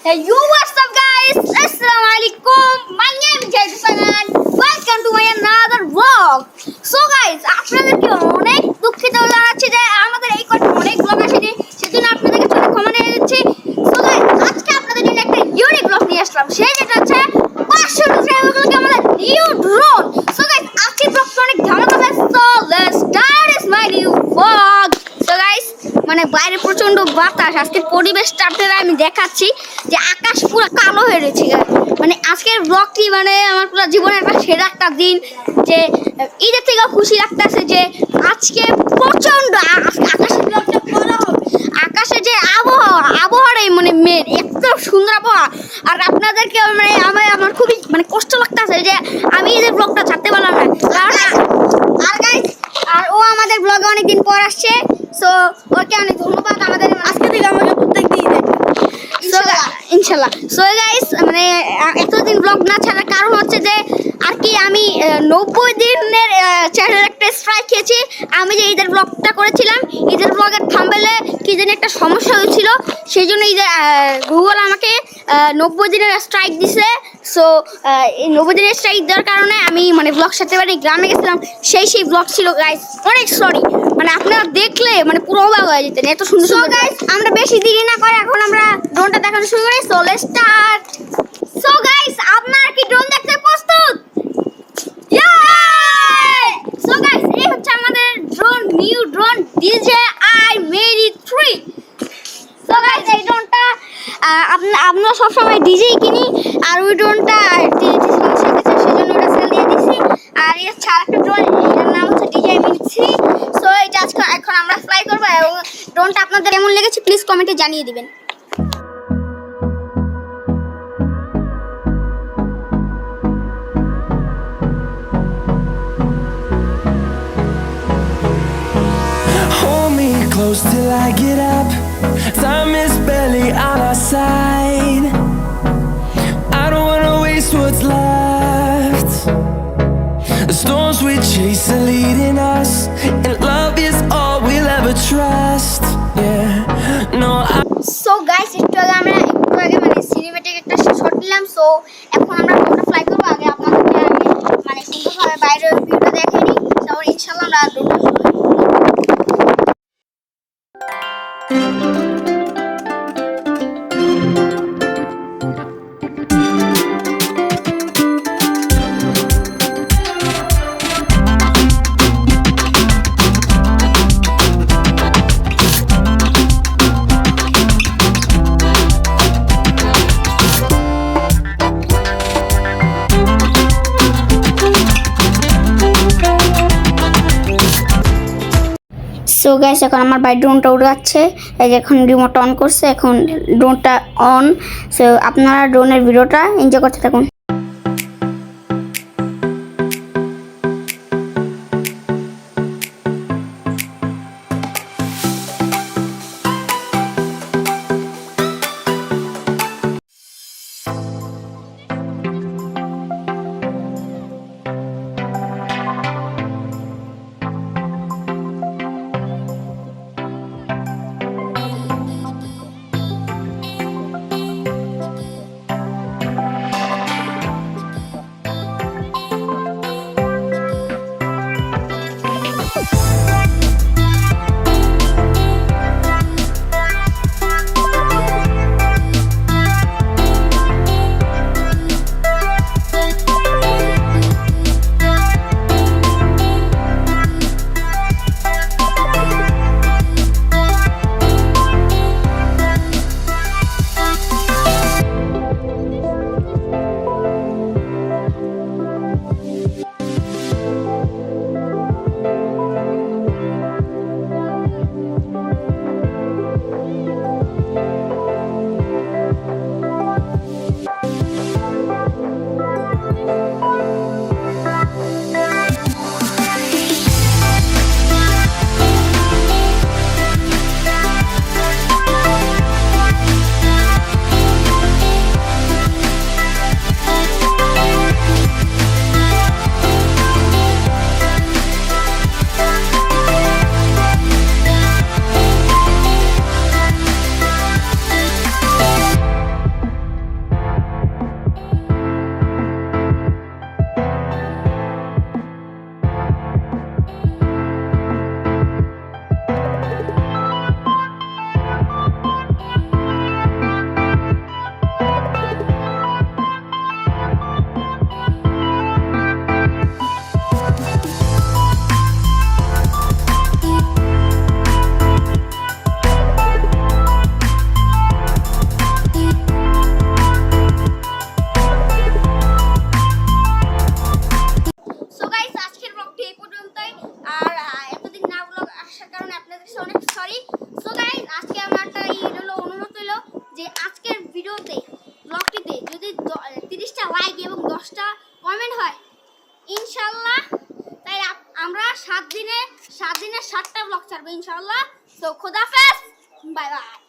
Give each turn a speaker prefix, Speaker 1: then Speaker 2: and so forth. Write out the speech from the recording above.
Speaker 1: Hey, you what's up guys? Assalamu alaikum. My name is Jaidu Sanan. Welcome to my another vlog. So guys, আপনাদেরকে অনেক দুঃখিত জানাচ্ছি যে আমাদের এই মানে বাইরে প্রচণ্ড বাতাস, আজকে পরিবেশটা আপনারা আমি দেখাচ্ছি যে আকাশ পুরো কালো হয়ে রয়েছে মানে আজকের ব্লগটি মানে আমার পুরো জীবনের একটা সেরা একটা দিন যে ঈদের থেকেও খুশি লাগতেছে যে আজকে প্রচণ্ড আকাশের আকাশে যে আবহাওয়া, আবহাওয়াটাই মানে মেন এত সুন্দর আবহাওয়া। আর আপনাদেরকে মানে আমার আমার খুবই মানে কষ্ট লাগতেছে যে আমি ঈদের ব্লগটা ছাড়তে পারলাম না। আর আর ও আমাদের ব্লগে অনেকদিন পর আসছে সো অনেক ধন্যবাদ আমাদের আজকে থেকে আমাকে প্রত্যেক দিন ইনশাল্লাহ সো গাইস মানে এতদিন ব্লগ না ছাড়ার কারণ হচ্ছে যে আর কি আমি নব্বই দিনের চ্যানেল একটা স্ট্রাইক খেয়েছি। আমি যে ঈদের ব্লগটা করেছিলাম ঈদের ব্লগের থাম্বেলে কি জানি একটা সমস্যা হয়েছিল। সেই জন্য ঈদের গুগল আমাকে নব্বই দিনের স্ট্রাইক দিছে। সো নব্বই দিনের স্ট্রাইক দেওয়ার কারণে আমি মানে ব্লগ সাথে বাড়ি গ্রামে গেছিলাম। সেই সেই ব্লগ ছিল গাইস অনেক সরি মানে আপনারা দেখলে মানে পুরো অবাক হয়ে যেতেন এত সুন্দর সুন্দর গাইস আমরা বেশি দেরি না করে এখন আমরা ড্রোনটা দেখানো শুরু করি। So let's start so guys আপনারা কি ড্রোন দেখতে প্রস্তুত? সো গাইস এই হচ্ছে আমাদের drone new drone DJ I mini 3 so guys এই ড্রোনটা আমরা সবসময় ডিজেই কিনি আর ওই ড্রোনটা সেজন্য ওটা সেল দিয়ে দিছি আর এর ছাড়া একটা ড্রোন লেগেছে প্লিজ কমেন্টে জানিয়ে দিবেন
Speaker 2: Hold me close till I get up. Time is barely on our side. I don't wanna waste what's left. The storms we chase are leading us,
Speaker 1: নিলাম সো এখন আমরা ড্রোনটা ফ্লাই করব আগে আপনাদেরকে আগে মানে সুন্দরভাবে বাইরের ভিউটা দেখে নিই। তারপর ইনশাল্লাহ আমরা ড্রোনটা সো গ্যাস এখন আমার ভাই ড্রোনটা উড়ে যাচ্ছে এই যে এখন রিমোট অন করছে, এখন ড্রোনটা অন সো আপনারা ড্রোনের ভিডিওটা এনজয় করতে থাকুন। কমেন্ট হয়। ইনশাল্লাহ তাই আমরা সাত দিনে সাত দিনে সাতটা ব্লগ ছাড়বো, ইনশাল্লাহ। তো খোদাফেজ বাই বাই।